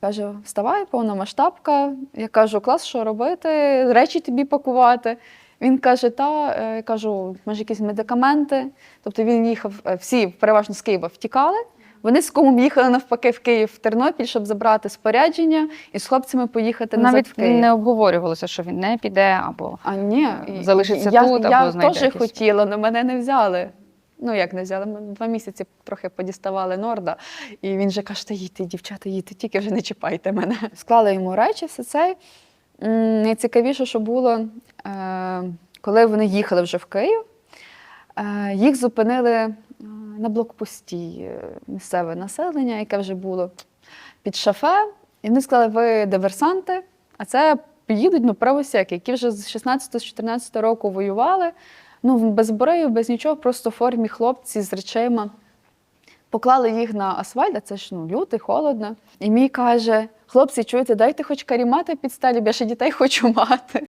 Каже: вставай, повномасштабка. Я кажу, клас, що робити? Речі тобі пакувати. Він каже: та Е, я кажу, може, якісь медикаменти. Тобто він їхав, е, всі переважно з Києва втікали. Вони з кумом їхали навпаки в Київ, в Тернопіль, щоб забрати спорядження і з хлопцями поїхати назад Навіть в Київ. не обговорювалося, що він не піде або А ні, залишиться я, тут я або знайде теж хотіла, але мене не взяли. Ну як не взяли? Ми два місяці трохи подіставали Норда, і він же каже: та їдьте, дівчата, їдьте, тільки вже не чіпайте мене. Склали йому речі, все це. Найцікавіше, що було, е, коли вони їхали вже в Київ, е, їх зупинили е, на блокпості місцеве населення, яке вже було під шафе. І вони сказали, ви диверсанти, а це поїдуть ну, правосеки, які вже з 16-14 року воювали. Ну, без зброї, без нічого, просто в формі хлопці з речима. Поклали їх на асфальт, а це ж ну, лютий, холодно. І мій каже: хлопці, чуєте, дайте хоч карімати під сталі, я ще дітей хочу мати.